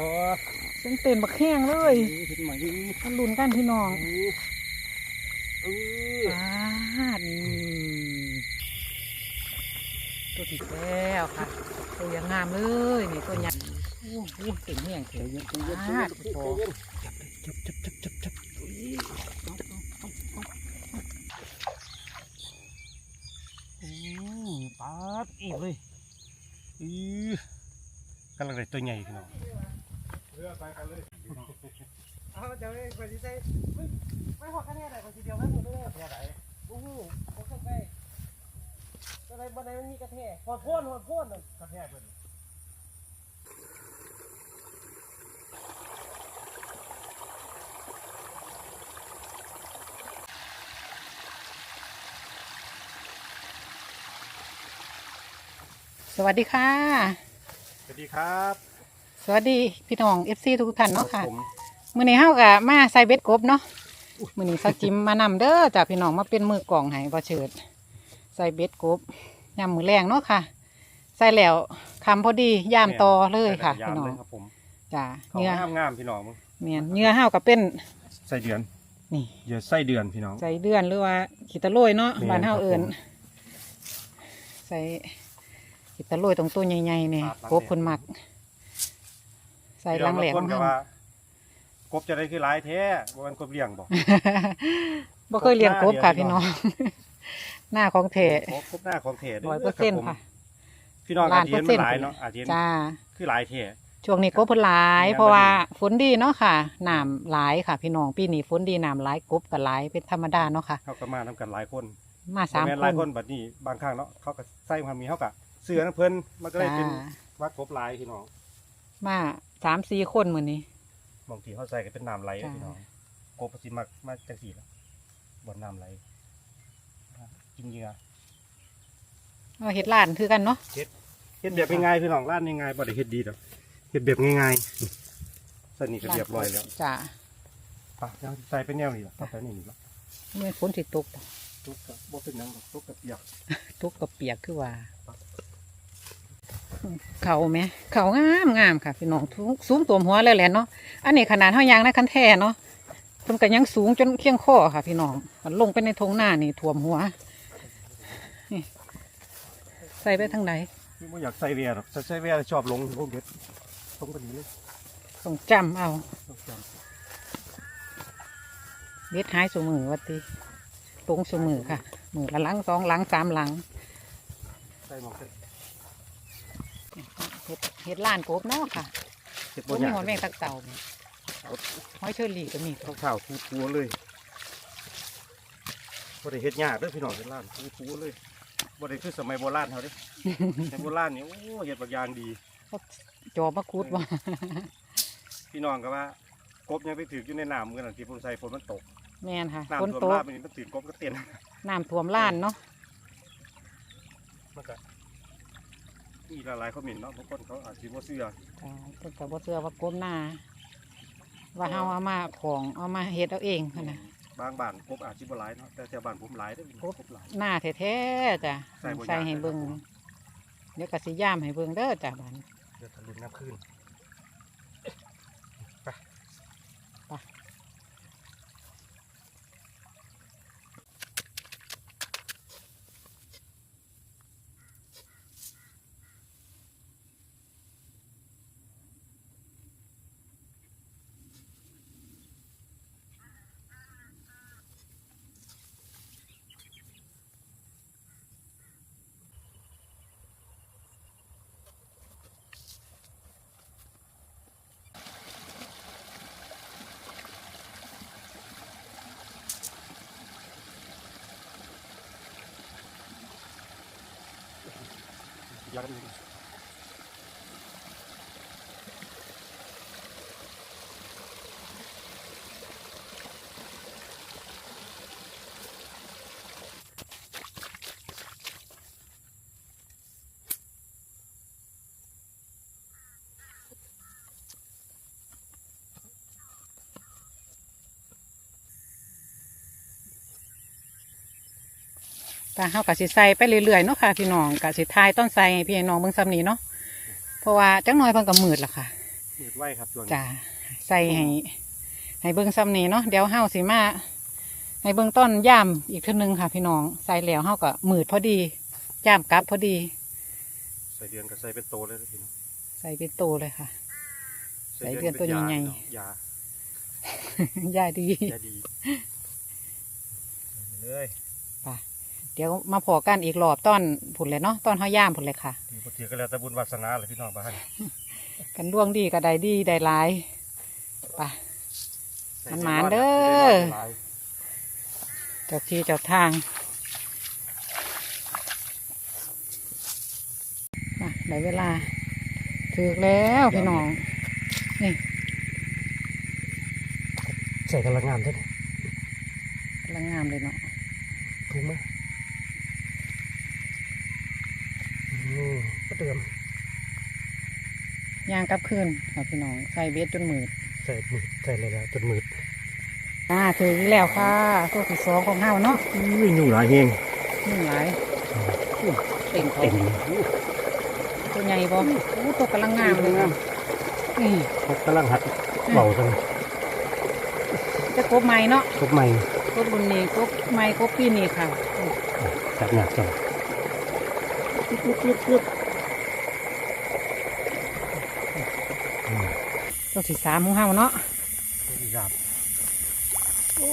บ่เส้นเต้นบักแห้งเลยเห็นไหมมันลุ้นกันพี่น้องออปาดนี่ตัวที่แล้วค่ะตัวยังงามเลยนี่ตัวใหญ่โอ้โหเก่งแห้งใจเก่งเย็นใจปเย็นใจาดเย็นพอใจเย็นจับจับจับจับจับอืมปาดอีกเลยอือกำลังได้ตัวใหญ่พี่น้อง เอาเดี๋ยวไปสิใส่ไม่ไม่หอดคะแนนไหนคนทีเดียวไม่หมดเลยแค่ไหนโอ้โหผมเข้าไปอะไรบันไดมันมีกระแทกหอดพ่นหอดพ่นกระแทกเพิ่นสวัสดีค่ะ สวัสดีครับ สวัสดีพี่น้องเอฟซีทุกท่านเนาะค่ะผมมื้อนี้เฮาก็มาใส่เบ็ดกบเนาะมื้อนี้สักจิมมานำเด้อจากพี่น้องมาเป็นมือกล่องให้บ่เฉิดใส่เบ็ดกบยามมื้อแรงเนาะค่ะ ใส่แล้วคำพอดียามต่อเลยค่ะยาพี่มน้อเลงยครับผมจ้าเขาเนื้องามงามๆพี่น้องมึงเมียนเนื้อเฮาก็เป็น ไส้เดือนนี่เยอะไส้เดือนพี่น้อง ใส่เดือนหรือว่าขีตะโรยเนาะแม่นบ้านเฮาครับเอิ้นผมใส่ขีตะโรยตรงตัวใหญ่ๆเนี่ยครับ กบเพิ่นมัก ใส่ลังแหลพี่มน้องบางคนก็ว่า กบจะได้คือหลายแท้บ่มันกบเลี้ยงบ่ บ่เคยเลี้ยงกบค่ะกบหน้าเดียวพี่น้อง หน้าของเถกบกบหน้าของเทศร้อยเปอร์เซ็นต์ค่ะ พี่น้องอาจจะเห็นมันหลายล้านเปอร์เซ็นต์เนาะอาจจะเห็นจ้า คือหลายเทศ ช่วงนี้กบเพิ่นหลายแม่นเพราะว่าบ่ดีฝนดีเนาะค่ะน้ำหลายค่ะ พี่น้องปีนี้ฝนดีน้ำหลายกบก็หลายเป็นธรรมดาเนาะค่ะ เขาก็มานํกันหลายคนมาสามแม่นคหลายนคนบัดนี้บางครั้งเนาะเขาก็ใส่ความมีเขาก็เสือน้ำเพิ่นมันก็เลยจ้าเป็นว่ากบหลายพี่น้อง มา สามสี่คนมื้อนี้ บางทีเขาใส่ก็เป็นน้ำไหลจ้าพี่น้องกบสิมักมาจังซี่ล่ะบนน้ำไหลกินเหยื่อเอาเฮ็ดร้านคือกันเนาะเฮ็ดแบบง่ายๆพี่น้องร้านง่ายๆบ่ได้เฮ็ดดีดอกเฮ็ดแบบง่ายๆใส่นี่ก็เรียบร้อยแล้วจ้าปะยังใส่ไปแนวนี้ล่ะใส่นี่ล่ะเมื่อฝนสิตกทุกกับบ่เป็นหยังดอกทุกกับเปียกตกก็เปียกคือว่า เขาไหมเขางามงามค่ะพี่น้องสูงสูงตัวหัวเลยแหละเนาะอันนี้ขนาดเท่ายางนะคันแท้เนาะเพิ่นก็ยังสูงจนเคียงคอค่ะ พี่น้องมันลงไปในทงหน้านี่ท่วมหัวนี่ใส่ไปทางไหนพี่บ่อยากใส่แวร์หรอกถ้าใส่แวร์ชอบลงลงเด็ดตรงกันนี้เลยต้องจำเอาต้องจเบ็ดหายสมือวัดตีตรงสมือค่ะ มือละหลังสองหลังสามหลังำใส่หมอก เสร็จเฮ็ดเฮ็ดล้านกบเนาะค่ะเสร็จบ่บ่มียากหอยแมงตักเต่าเนี่ยหอยเชอรี่ก็มีข้าวข้าวทูทูเลยบ่ได้เฮ็ดยากเด้อพี่น้องเฮ็ดร้านทูทูเลยบ่ได้คือสมัยโบราณเฮาเด้ สมัยโบราณนี่โอ้เฮ็ดบักอย่างดี จอบมะกรูดว่าพี่น้องก็ว่ากบยังไปถืออยู่ในน้ำกันนั่นที่ผมใส่ฝนมันตกแม่นค่ะฝนน้ำท่วมตกลาบนี่มันถือกบก็เต้นน้ำท่วมล้านเนาะมันก็ มีหลายๆคอมเมนต์เนาะบางคนเขาอาจสิบ่เชื่อจ้าเพิ่นก็บ่เชื่อว่ากบหน้า ว่าเฮาเอามาของเอามาเฮ็ดเอาเองหั่นน่ะบางบ้านกบอาจสิบ่หลายเนาะแต่แถวบ้านผมหลายเด้อกบกบหลาย หน้าแท้ๆจ้ะใส่บ่ยาก ใส่ให้เบิ่งเดี๋ยวก็สิย่ามให้เบิ่งเด้อจ้ะบัดนี้ เดี๋ยวทะลุน้ำขึ้น ยัก ษ์นี่ก็เฮาก็สิใส่ไปเรื่อยๆเนาะค่ะพี่น้องก็สิทายต้นใส่ให้พี่น้องเบิ่งซ้ำนี้เนาะเพราะว่าจักหน่อยเพิ่นก็มืดล่ะค่ะมืดไว้ครับส่วนจ้าใส่ให้ให้เบิ่งซ้ำนี้เนาะเดี๋ยวเฮาสิมาให้เบิ่งต้นย่ามอีกเทีนึงค่ะพี่น้องใส่แล้วเฮาก็มืดพอดีย่ามกลับพอดี ใส่เดือนกับใส่เป็นโตเลยนะพี่น้องใส่เป็นโตเลยค่ะ ใส่เดือนตัวใหญ่ๆยาย่าดียาดีเลย เดี๋ยวมาพอกันอีกรอบต้นผุนเลยเนาะต้นเฮาย่ามผุนเลยค่ะทีพอทีก็แล้วแต่บุญวาสนาเลยพี่น้องบ้านกันดวงดีก็ได้ดีได้หลายไปใส่มันหมานเด้อใส่เจ้าที่เจ้าทางมาได้เวลาถึกแล้วพี่น้องนี่ใส่กำลังงามเท่าไหร่กำลังงามเลยเนาะถูกไหม มก็เดิมย่างกลับคืนค่ะพี่น้องใส่เบ็ดจนมืดใส่มืดใส่อะไรแล้วจนมืดอ่าถึงแล้วค่ะตัวที่สองของเฮาเนาะอุ้ยอยู่หลายเฮงนี่หลายอุ้ยเต่งเขาเต็มตัวใหญ่บ่โอ้ตัวกำลังงามเลยค่ะนี่เขากำลังหัดเบาจังจะกบไม้เนาะครบใหม่กบบุญนี่กบไม้กบปีนี่ค่ะจับหนักจังปึ๊บปึ๊บปึ๊บปึ๊บอืม ตัวที่สามของเฮาเนาะตัวที่สามโอ้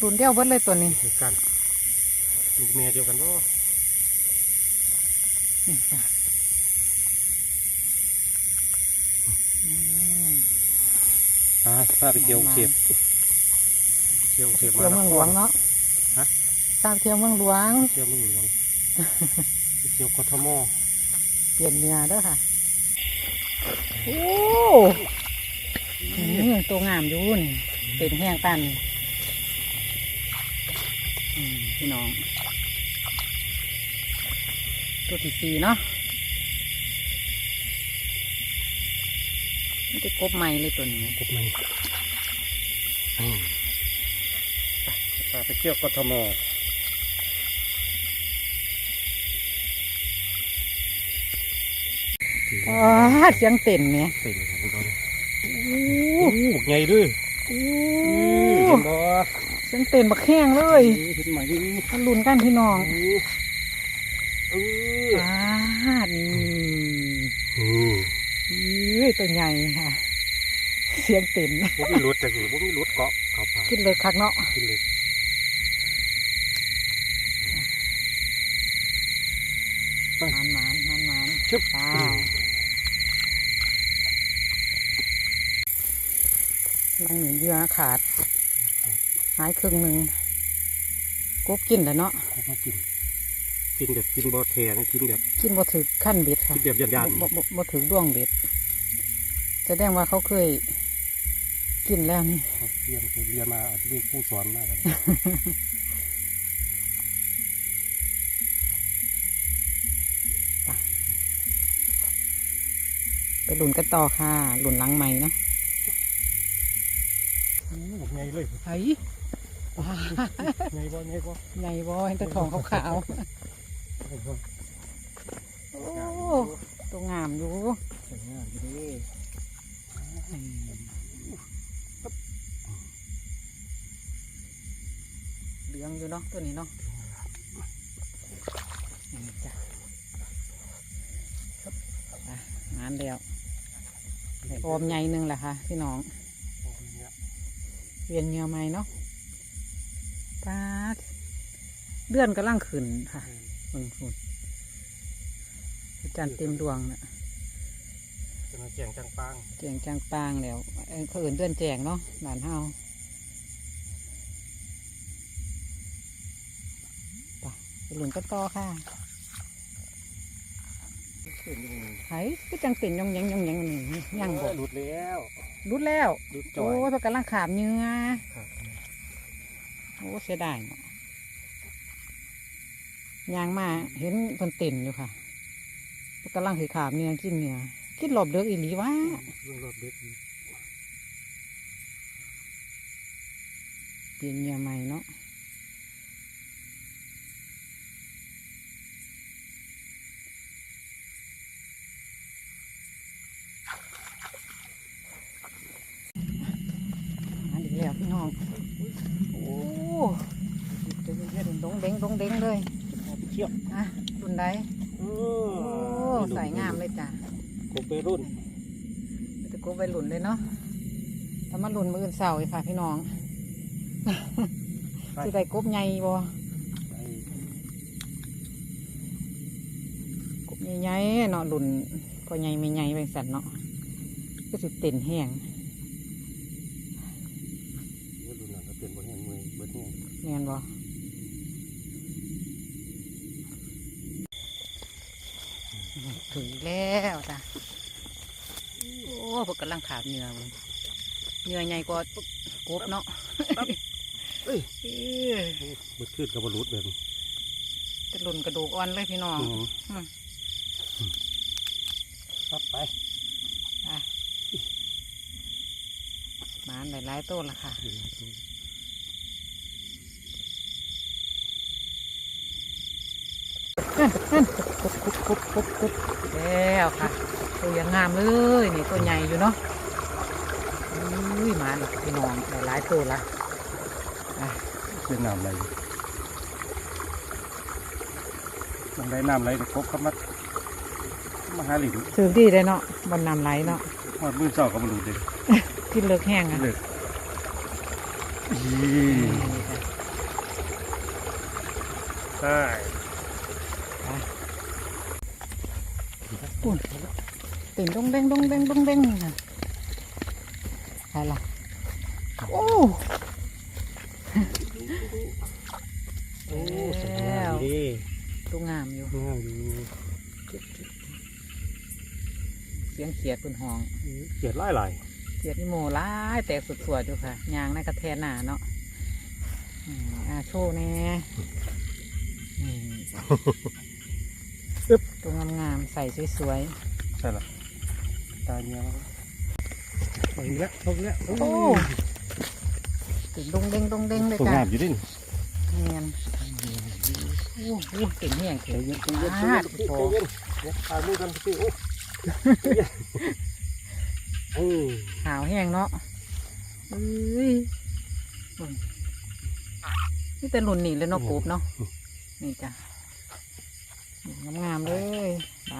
ตุนเดียวเบิดเลยตัวนี้เหมือนกันลูกเมียเดียวกันบ่นี่ค่ะอืมอ่าพาไปเที่ยวเทียบเที่ยวเทียบเที่ยวเมืองหลวงเนาะฮะทราบเที่ยวเมืองหลวงเที่ยวเมืองหลวงไปเที่ยวกทมเปลี่ยนเนื้อเด้อค่ะ โอ้อืมตัวงามอยู่นี่เป็นแห้งตันอืมพี่น้อง ตัวที่สี่เนาะมันจะกบใหม่เลยตัวนี้กบมันอืมไปพาไปเที่ยวกทม อ๋อเสียงเต้นเนี่ยเป็นครับพี่น้องโอ้โอ้โหใหญ่ด้วยโหเห็นบ่เสียงเต้นบักแห้งเลยเห็นไหมดิมาลุ้นกันพี่น้องเอออ่านี่อืมเอ้ยตัวใหญ่ค่ะ เสียงเต้นบ่มีรถแต่คือบ่มีรถเกาะเขาพาขึ้นเลยคักเนาะขึ้นเลยหมานหมานหมานหมานชึบว้าอืว ลังหนึ่งเยื่อขาดหายครึ่งหนึ่งกบกินแล้วเนาะเขามากิน กินแบบกินบ่แทนะกินแบบ กินบ่ถือขั้นเบ็ดค่ะกินแบบยานบ่บ่บ่ถือดวงเบ็ดแสดงว่าเขาเคย กินแล้วนี่ๆเขาเรียนเคยเรียนมาอาจจะมีผู้สอนมากเลยไปหลุนกันต่อค่ะหลุนหลังใหม่เนาะโอ้โหใหญ่เลยไอ้ว้าใหญ่บ่ใหญ่บ่ใหญ่บ่เห็นแต่ทองขาวๆโอ้ตัวงามอยู่สวยงามอยู่เด้เหลืองอยู่เนาะตัวนี้เนาะนี่จ้ะอะงานเดียวได้ออมใหญ่หนึงแหละค่ะพี่น้อง เวียนเหงือใหม่เนาะปาดเดือนกำลังขึ้นค่ะเบิ่งฝุ่นพระจันทร์เต็มดวงนะจะมาแจงจังปังแจงจางปางแล้วเอ้ยเขาเอื่นเดือนแจงเนาะหลานเฮาไปไปหลุนกันต่อค่ะขึ้นอยู่นี่ ไห้ก็จังเป็นยองยังยองยังนี่ยังบ่หลุดแล้วรุดแล้วหลุดจโอ้อยยเพนกำลังขาบเหนื้อครับโอ้เสียดายเนาะยางมาเห็นเพิ่นเต็นอยู่ค่ะเพิ่นกำลังถือขาบเหนื้อกินเหนื้อกินหลบเดือกอีหลีวะเรื่องรถเบ็ดอีกเปลี่ยนเหนื้อใหม่เนาะ พี่น้อง โอ้เดี๋ยวเย็นๆดงเด้งดงเด้งเลยเอาไปเที่ยวอะรุ่นใดโอ้โอ้ใส่งามเลยจ้ะกบไปรุ่นมีแตะกบไปหลุนเลยเนาะถ้ามาหลุนมืออื่นเสาร์อีกค่ะพี่น้องสิได้กบใหญ่บ่ไปกบใหญ่ๆเนาะหลุนพอใหญ่ไม่ใหญ่ไปสัตว์เนาะก็สิเต็นแห้ง ว่ารุ่นนั้นก็เป็นบนแห่งมือเบิดแห่งแม่นบ่ถึงแล้วจ้ะโอ้พวกกำลังขาบเหงื่อมันเหงื่อใหญ่กว่ากบเนาะเอ้ยเอ้ยเบิดขึ้นกับบรุษแบบนี้จะหลุนกระดูกอ่อนเลยพี่น้องอืมอืมครับไปหมานหลายๆต้นละค่ะ นั่นนั่น คุบคุบคุบคุบคุบแล้วค่ะ ตัวยังงามเลยนี่ตัวใหญ่อยู่เนาะอุ้ยหมานี่พี่น้องหลายๆตัวละอะเป็นน้ำไหลมันได้น้ำไหลแต่กบเข้ามามาหาหลินถือดีเลยเนาะบนน้ำไหลเนาะว่ามือเจ้ากับบรุษเด็กกินเลิกแห้งอะเลิกอีนี่ค่ะใช่ ปุ่นติ่งดงเด้งดงเด้งดงเด้งค่ะใครล่ะโอ้โอ้สวยงามดีตัวงามอยู่งามอยู่เสียงเขียดเป็นห้องเกียดไล่ไหลเขียดนี่โมร้ายแตกสุดสวยอยู่ค่ะยางในกระแทนหนาเนาะอืมอาโชว์แน่ นี่ตัวงามๆใส่สวยใช่ละตาเนี้ยตรงนี้แล้วตรงนี้แล้วๆโอ้ติ่งดงเด้งดงเด้งเลยตัวจ้ะงามอยู่ดิเนียนโอ้โหติ่งแห้งเขียใจวเย็นใจเย็เย็นใจนเย็นโอ้ใจเย็นเดี๋ยวตามือกันพี่โอ้เอ้ยขาวแห้งเนาะเอ้ยอืมนี่แต่หลุนนี่เลยเนาะปูบเนาะนี่จ้ะงามๆเลยไป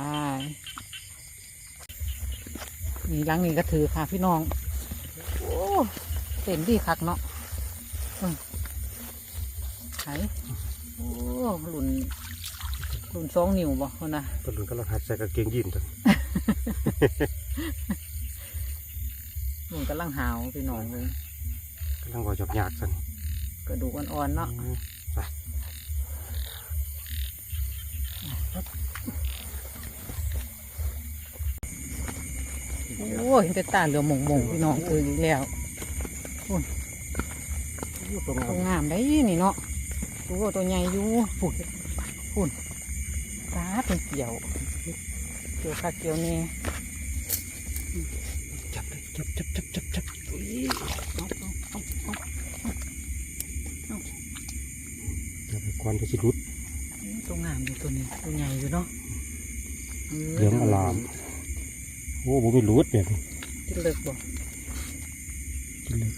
นี่หลังนี่ก็ถือค่ะพี่น้อง โอ้เต็มดีคักเนาะอืมไหนโอ้หลุนหลุนสองนิ้วบ่คนน่ะตอนนั้นก็เราหัดใส่กางเกงยีนส์กันหลุนกำลังหาวพี่น้องเลยกำลังว่าหยอกหยากสันกระดูกอ่อนๆเนาะ โอ้เห็นแต่ตาเหลือหมงหมงๆพี่น้องคืออีกแล้วอยู่ตรงตันั้วนงามได้นี่เนาะตัวตัวใหญ่อยู่ฝุ่นฝุ่นตาเป็นเกี่ยว เกี่ยวค่ะเกี่ยวเนี่ยจับเลยจับจับจับจับจับอุ้ยเอาเอาเอาเอาจับไปควันไปสิรุด ตัวงามอยู่ตัวนี้ตัวใหญ่อยู่เนาะ เหลืองอลามโอ้โหไม่รุดแบบนี้กินเลิกบ่กินเลย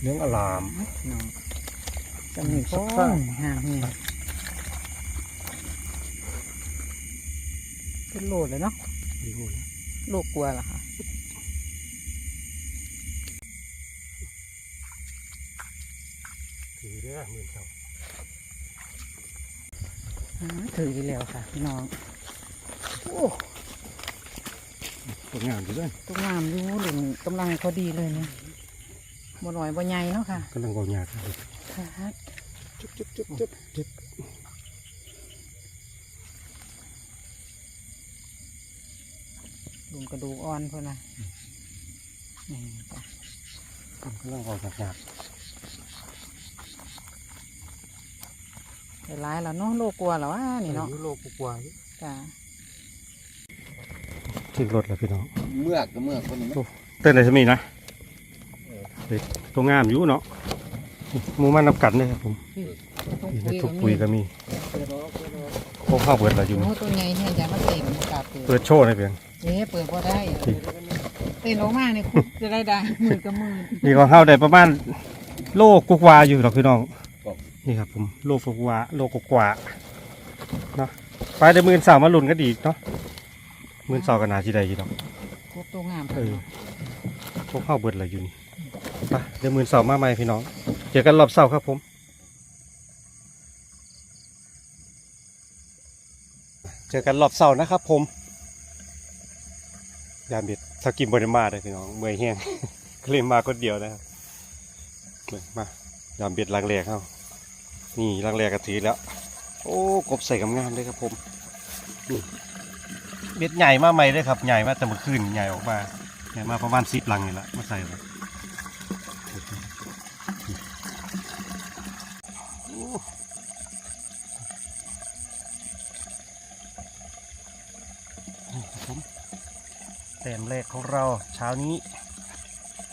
เหลืองอลามเนาะจำหนึ่งสัก้กอข้างนห่างเนี่ยเป็นโลดเลยเนาะไม่รู้นะโลกกลัวเหรอคะถือเด้อหมื่นเท่าอ่าถืออีกแล้วค่ะพี่น้อง โอ้ตัวงามอยู่ด้วยตัวงามอยู่หลุมกำลังพอดีเลยเนี่ยบ่หน่อยบ่ใหญ่เนาะค่ะกำลังว่าหยากเลยครับจุ๊บจุ๊บจุ๊บจุ๊บจุ๊บลุงกระดูกอ่อนเพื่อนนะนี่จ้ะกำลังว่าหยากได้ร้ายแล้วเนาะโลกลัวแล้ววะนี่เนาะโลกกว่าจ้ะ ถึงรถแล้วพี่น้องเมือกก็เมือกคนนี้เต้นอะไรจะมีนะเด็กตัวงามอยู่เนาะหมูมันนับกันเลยครับผมต้องมีคุยทุกักบปุ๋ยก็มีโค้งข้าวเปิดอะไรอยู่โอ้นี่ตัวใหญ่เนี่ยอย่ามาเต็มกาบเปิเปิดดโชว์เลยเพียงเอ๊ะเปิดพอได้ที่เต้นออกมาเนี่ยคุจะได้ได้หมื่นกับหมื่นนี่ของเฮาได้ประมาณโลกุกวาอยู่หรอกพี่น้องนี่ครับผมโลกุกวาโลกุกวาเนาะไปเดี๋ยวมื่นสาวมาลุ้นกันอีกเนาะ มื่นสาวกันนาที่ใดอยู่ดอกครบตัวงามเออพวกเข้าเบิดเลยอยู่นี่ไปเดี๋ยวมื่นสาวมาใหม่พี่น้อง เจอกันรอบเสาร์ครับผมเจอกันรอบเสาร์นะครับ ผมยามเบ็ดสกิมบริมาเลยพี่น้องเมื่อยแห้งก็เลยมาคนเดียวนะครับเบิ่งมายามเบ็ดลังแรกเขานี่ลังแรกก็ถือแล้ว โอ้กบใส่กำงามเลยครับผมนี่ เบ็ดใหญ่มากไหมเลยครับใหญ่มากแต่เมื่อคืนใหญ่ออกมาใหญ่มาประมาณสิบลังนี่แหละมาใส่เลยโอ้นี่ครับผมแต้มแรกของเราเช้านี้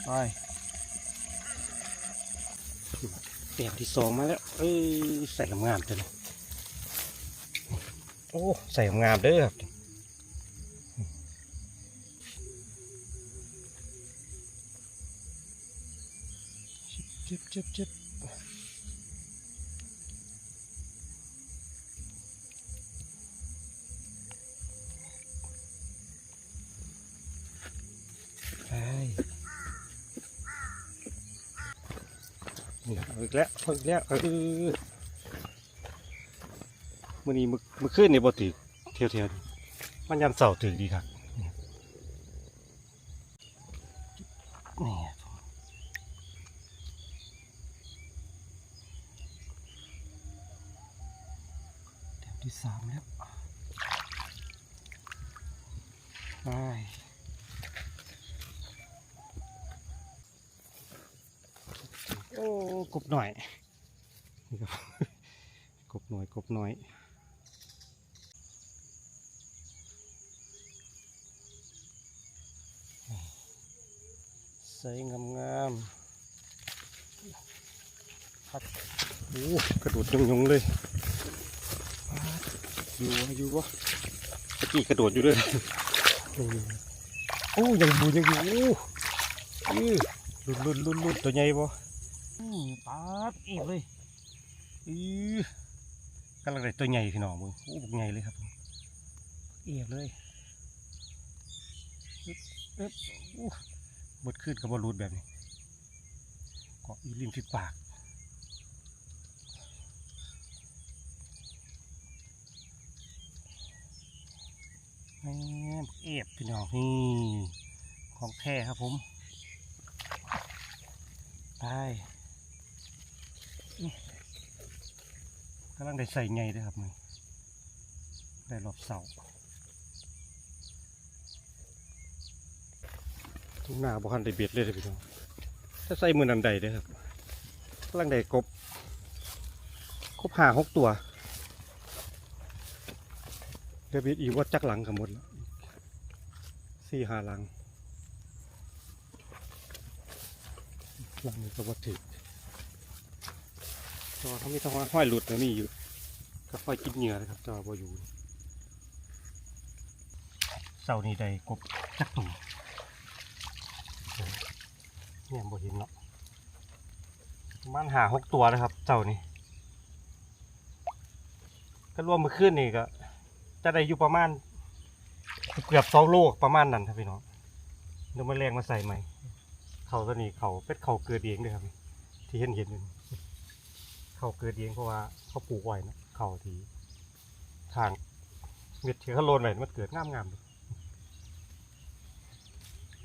ไปแต้มที่สองมาแล้วเอ้ยใส่ลำงามๆจังเลยโอ้ใส่ลำงามเด้อครับ จิบจิบจิบไปนี่เอาอีกแล้วเอาอีกแล้วเออมื่อนี้มือมือขึ้นในบ่ถือเที่ยวเที่ยวมันยามเสาร์ถือดีครับนี่แถว ที่สามแล้วไปโอ้กบหน่อยนี่ครับกบหน่อยกบหน่อยใส่งามงามๆพัดโอ้กระโดดยงยงๆเลย อยู่วะอยู่วะตะกี้กระโดดอยู่ด้วยโอ้ยังอยู่ยังอยู่โอ้อื้อลุ้นลุ้นลุ้นลุ้นตัวใหญ่ปะอืมปาดเอกเลยอือกำลังได้ตัวใหญ่พี่น้องมึงโอ้บุกใหญ่เลยครับผมเอกเลยอึ๊บอึ๊บอู้บดขึ้นกับบอลูดแบบนี้เกาะอีริมฝีปาก แหม่บักเอฟพี่น้องนี่ของแท้ครับผมไปนี่กำลังได้ใส่ไงด้วยครับมึงได้รอบเสาทุ่งนาบ่คันได้เบียดเลยพี่น้องถ้าใส่มือนันใดเด้ครับกำลังได้กบกบหาหกตัว เดี๋ยวเบีดอีว่าจักหลังกับหมดแล้วสี่หาหลัง หลังนี้ก็บ่ถึกจอเขามีทั้งห้อยหลุดแล้วนี่อยู่ก็ค่อยกินเหงื่อนะครับจอบ่อยู่เสานี้ได้กบจักตุ่มเนี่ยบ่เห็นเนาะมันหาหกตัวนะครับเจ้านี่ก็รวมมือขึ้นนี่ก็ จะได้อยู่ประมาณ เกือบสองโลประมาณนั้นครับพี่น้องเดี๋ยวมาแรงมาใส่ใหม่ เขาตัวนี้เขาเป็นเขาเกิดเองเลยครับ ที่เห็นเห็นอยู่เขาเกิดเองเพราะว่าเขาปลูกไว้นะเขาทีทางเม็ดที่เขาโรนไว้มันเกิดงามๆเลย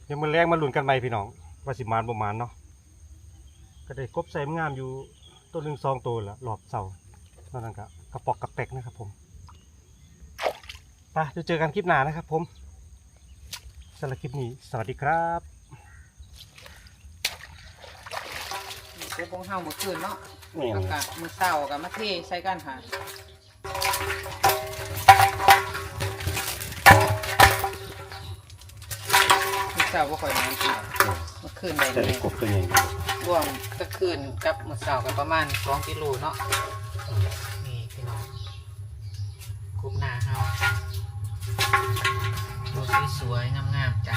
เดี๋ยวมันแรงมาหลุนกันไหม่พี่น้องว่าสิมานประมาณเนาะก็ได้กบใส่งามอยู่ตัวหนึ่งสองตัวละหลอบเสานั่นก็กระปอกกระแปกนะครับผม ไปเดี๋ยวเจอกันคลิปหน้านะครับผมสำหรับคลิปนี้ สวัสดีครับครบของเฮาเมื่อคืนเนาะนี่แล้วก็มื้อเช้าก็มาเทใส่กันค่ะมื้อเช้าบ่ค่อยนานกินเมื่อคืนได้จะเลได้ยกบตัวใหญ่รวมก็คืนกับมื้อเช้าก็ประมาณ2กิโลเนาะ สวยๆงามๆจ้ะ